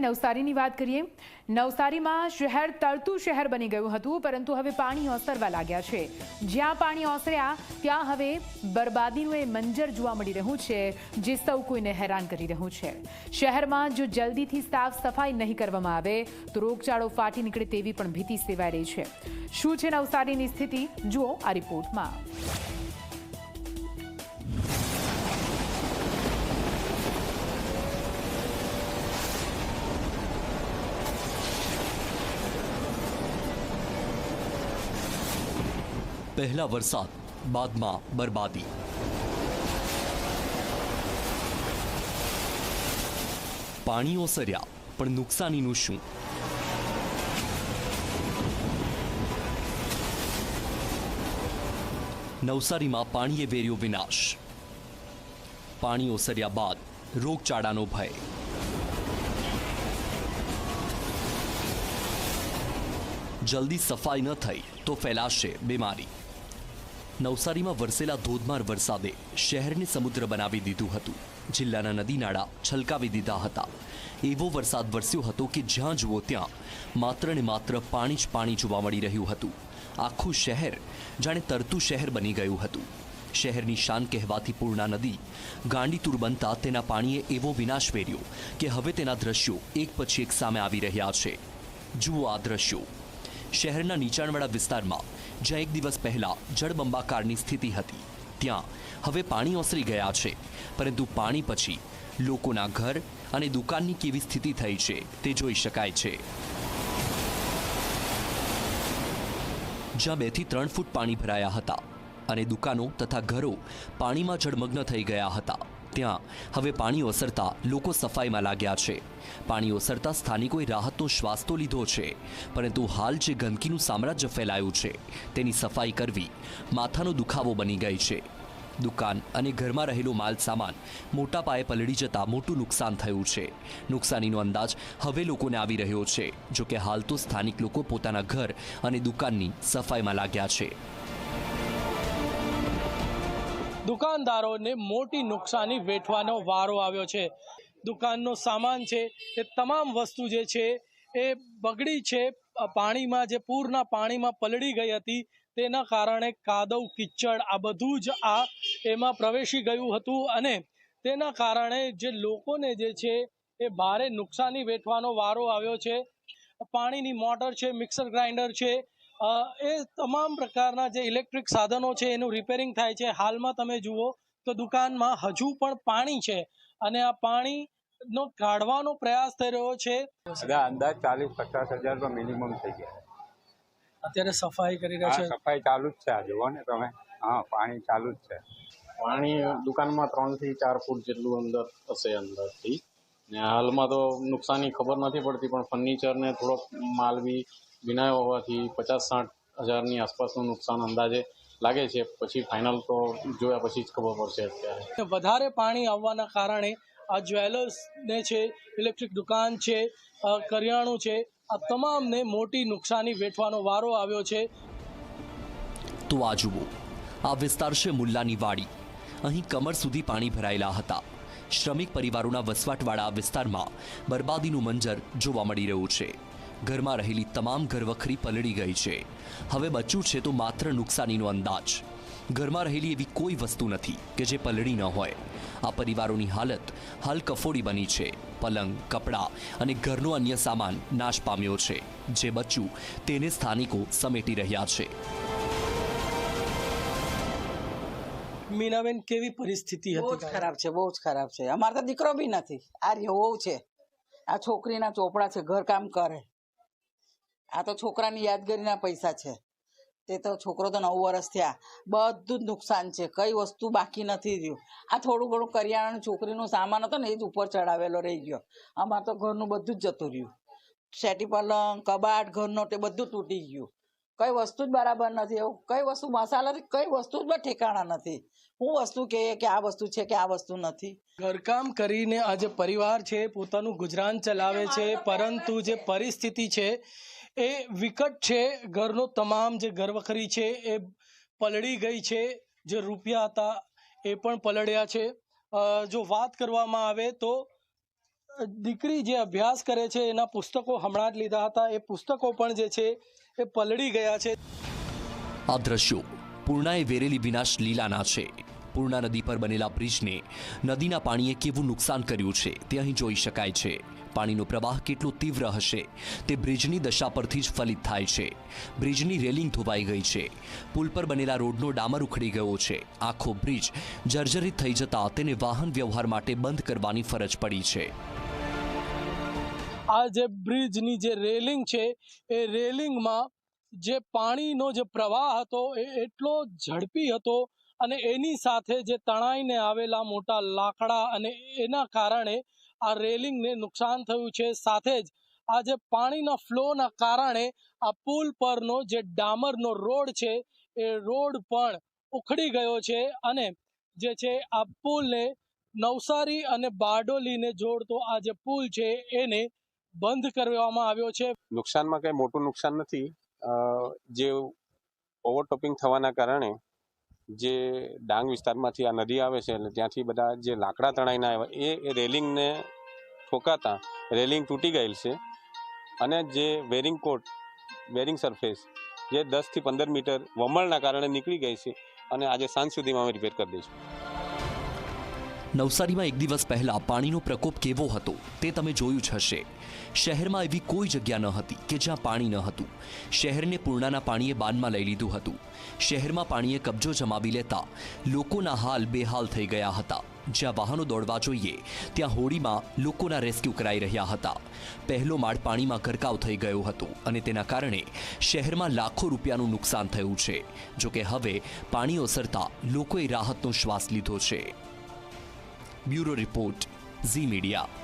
નવસારીની વાત કરીએ, નવસારીમાં શહેર તળતું શહેર બની ગયું હતું, પરંતુ હવે પાણી ઓસરવા લાગ્યા છે. જ્યાં પાણી ઓસર્યા, ત્યાં હવે બરબાદીનું એ મંજર જોવા મળી રહ્યું છે, જે સૌ કોઈને હેરાન કરી રહ્યું છે. શહેરમાં જો જલ્દીથી સાફ સફાઈ નહીં કરવામાં આવે, તો રોગચાળો ફાટી નીકળે તેવી પણ ભીતિ સેવાઈ રહી છે. શું છે નવસારીની સ્થિતિ? જુઓ આ રિપોર્ટમાં. પહેલા વરસાદ, બાદમાં બરબાદી. પાણી ઓસર્યા પણ નુકસાનીનું શું? નવસારીમાં પાણીએ વેર્યો વિનાશ. પાણી ઓસર્યા બાદ રોગચાળાનો ભય. જલ્દી સફાઈ ન થઈ તો ફેલાશે બીમારી. નવસારીમાં વરસેલા ધોધમાર વરસાદે શહેરને સમુદ્ર બનાવી દીધું હતું. જિલ્લાના નદી નાળા છલકાવી દીધા હતા. એવો વરસાદ વરસ્યો હતો કે જ્યાં જુઓ ત્યાં માત્ર ને માત્ર પાણી જ પાણી જોવા મળી રહ્યું હતું. આખું શહેર જાણે તરતું શહેર બની ગયું હતું. શહેરની શાન કહેવાતી પૂર્ણા નદી ગાંડીતુર બનતા તેના પાણીએ એવો વિનાશ વેર્યો કે હવે તેના દ્રશ્યો એક પછી એક સામે આવી રહ્યા છે. જુઓ આ દ્રશ્યો. શહેરના નીચાણવાળા વિસ્તારમાં જ્યાં એક દિવસ પહેલા જળબંબાકારની સ્થિતિ હતી. ત્યાં હવે પાણી ઓસરી ગયા છે. પરંતુ પાણી પછી લોકોના ઘર અને દુકાનની કેવી સ્થિતિ થઈ છે તે જોઈ શકાય છે. જ્યાં બેથી ત્રણ ફૂટ પાણી ભરાયા હતા અને દુકાનો તથા ઘરો પાણીમાં જળમગ્ન થઈ ગયા હતા. ત્યાં. હવે પાણી ઓસરતા લોકો સફાઈમાં લાગ્યા છે. પાણી ઓસરતા સ્થાનિકોએ રાહતનો શ્વાસ તો લીધો છે, પરંતુ હાલ જે ગંદકીનું સામ્રાજ્ય ફેલાયું છે, તેની સફાઈ કરવી માથાનો દુખાવો બની ગઈ છે. દુકાન અને ઘરમાં રહેલો માલ સામાન મોટા પાયે પલળી જતા મોટું નુકસાન થયું છે. નુકસાનીનો અંદાજ હવે લોકોને આવી રહ્યો છે, જોકે હાલ તો સ્થાનિક લોકો પોતાના ઘર અને દુકાનની સફાઈમાં લાગ્યા છે. દુકાનદારોને મોટી નુકસાની વેઠવાનો વારો આવ્યો છે. દુકાનનો સામાન છે, એ તમામ વસ્તુ જે છે, એ બગડી છે. પાણીમાં જે પૂરના પાણીમાં પલળી ગઈ હતી, તેના કારણે કાદવ, કિચડ, આ બધું જ આ એમાં પ્રવેશી ગયું હતું અને તેના કારણે જે લોકોને જે છે, એ ભારે નુકસાની વેઠવાનો વારો આવ્યો છે. પાણીની મોટર છે, મિક્સર ગ્રાઇન્ડર છે એ તમામ પ્રકારના જે ઇલેક્ટ્રિક સાધનો છે એનું રિપેરિંગ થાય છે. હાલમાં તમે જુઓ તો દુકાનમાં હજુ પણ પાણી છે અને આ પાણીનો કાઢવાનો પ્રયાસ થઈ રહ્યો છે. અંદાજ ચાલીસ પચાસ હજાર મિનિમમ થઈ ગયા. અત્યારે સફાઈ કરી રહ્યા છે. સફાઈ ચાલુ જ છે આ જુઓ ને તમે. હા પાણી ચાલુ જ છે. પાણી દુકાનમાં ત્રણથી ચાર ફૂટ જેટલું અંદર હશે અંદરથી. ને હાલમાં તો નુકસાની ખબર નથી પડતી પણ ફર્નિચર ને થોડોક માલ બી ભીનાયો હોવાથી પચાસ સાઠ હજારની આસપાસનું નુકસાન અંદાજે લાગે છે. પછી ફાઇનલ તો જોયા પછી જ ખબર પડશે અત્યારે. વધારે પાણી આવવાના કારણે આ જ્વેલર્સને છે ઇલેક્ટ્રિક દુકાન છે કરિયાણું છે આ તમામને મોટી નુકસાની વેઠવાનો વારો આવ્યો છે. તો આ જુઓ આ વિસ્તાર છે મુલ્લાની વાડી. અહીં કમર સુધી પાણી ભરાયેલા હતા. શ્રમિક પરિવારોના વસવાટવાળા આ વિસ્તારમાં બરબાદીનું મંજર જોવા મળી રહ્યું છે. ઘરમાં રહેલી તમામ ઘરવખરી પલળી ગઈ છે. હવે બચ્યું છે તો માત્ર નુકસાનીનો અંદાજ. ઘરમાં રહેલી એવી કોઈ વસ્તુ નથી કે જે પલળી ન હોય. આ પરિવારોની હાલત હાલ કફોડી બની છે. પલંગ કપડાં અને ઘરનો અન્ય સામાન નાશ પામ્યો છે. જે બચ્યું તેને સ્થાનિકો સમેટી રહ્યા છે. મીનાબેન કેવી પરિસ્થિતિ બહુ જ ખરાબ છે બહુ જ ખરાબ છે. અમારે તો દીકરો બી નથી. આ રહ્યો છે. આ છોકરીના ચોપડા છે ઘર કામ કરે. આ તો છોકરાની યાદગીરીના પૈસા છે. તે તો છોકરો તો નવ વર્ષ થયા. બધું જ નુકસાન છે. કઈ વસ્તુ બાકી નથી રહ્યું. આ થોડું ઘણું કરિયાણાનું છોકરીનું સામાન હતો ને એ જ ઉપર ચડાવેલો રહી ગયો. અમારે તો ઘરનું બધું જ જતું રહ્યું. સેટી પલંગ કબાટ ઘરનો તે બધું તૂટી ગયું. કઈ વસ્તુ જ બરાબર નથી. એવું કઈ વસ્તુ મસાલા કઈ વસ્તુ જ ઠેકાણા નથી. હું વસ્તુ કે કે આ વસ્તુ છે કે આ વસ્તુ નથી. ઘરકામ કરીને આ જે પરિવાર છે પોતાનું ગુજરાન ચલાવે છે પરંતુ જે પરિસ્થિતિ છે એ વિકટ છે, ઘરનો તમામ જે ઘરવખરી છે, એ પલળી ગઈ છે, જે રૂપિયા હતા, એ પણ પલળ્યા છે. જો વાત કરવામાં આવે તો દીકરી જે અભ્યાસ કરે છે, એના પુસ્તકો હમણાં જ લીધા હતા, એ પુસ્તકો પણ જે છે, એ પલળી ગયા છે. આ દ્રશ્યો પૂર્ણાએ વેરેલી વિનાશ લીલાના છે. પૂર્ણા નદી પર બનેલા બ્રિજને નદીના પાણીએ કેવું નુકસાન કર્યું છે, તે અહીં જોઈ શકાય છે. પાણીનો પ્રવાહ કેટલો તીવ્ર હશે તે બ્રિજની દશા પરથી જ ફલિત થાય છે. બ્રિજની રેલિંગ ધોવાઈ ગઈ છે. પુલ પર બનેલા રોડનો ડામર ઉખડી ગયો છે. આખો બ્રિજ જર્જરિત થઈ જતા તેને વાહન વ્યવહાર માટે બંધ કરવાની ફરજ પડી છે. આ જે બ્રિજની જે રેલિંગ છે, એ રેલિંગમાં જે પાણીનો જે પ્રવાહ હતો, એ એટલો ઝડપી હતો અને એની સાથે જે તણાઈને આવેલા મોટા લાકડા અને એના કારણે આ રેલિંગને નુકસાન થયું છે. સાથે જ આ જે પાણીના ફ્લોના કારણે આ પુલ પરનો જે ડામરનો રોડ છે, એ રોડ પણ ઉખડી ગયો છે અને જે છે આ પુલને નવસારી અને બારડોલીને જોડતો આ જે પુલ છે, એને બંધ કરવામાં આવ્યો છે. નુકસાનમાં કંઈ મોટું નુકસાન નથી. જે ઓવરટોપિંગ થવાના કારણે જે ડાંગ વિસ્તારમાંથી આ નદી આવે છે એટલે ત્યાંથી બધા જે લાકડા તણાઈને આવ્યા, એ રેલિંગને ઠોકાતા, રેલિંગ તૂટી ગયેલ છે. અને જે વેરિંગ કોટ, વેરિંગ સરફેસ, જે દસથી પંદર મીટર વમળના કારણે નીકળી ગઈ છે અને આજે સાંજ સુધીમાં અમે રિપેર કરી દઈશું. નવસારીમાં એક દિવસ પહેલા પાણીનો પ્રકોપ કેવો હતો તે તમે જોયું જ હશે. શહેરમાં એવી કોઈ જગ્યા ન હતી કે જ્યાં પાણી ન હતું. શહેરને પૂર્ણાના પાણીએ બાનમાં લઈ લીધું હતું. શહેરમાં પાણીએ કબજો જમાવી લેતા લોકોના હાલ બેહાલ થઈ ગયા હતા. જ્યાં વાહનો દોડવા જોઈએ, ત્યાં હોડીમાં લોકોના રેસ્ક્યુ કરાઈ રહ્યા હતા. પહેલો માળ પાણીમાં ગરકાવ થઈ ગયો હતો અને તેના કારણે શહેરમાં લાખો રૂપિયાનું નુકસાન થયું છે. જોકે હવે પાણી ઓસરતા લોકોએ રાહતનો શ્વાસ લીધો છે. Bureau Report, Z Media.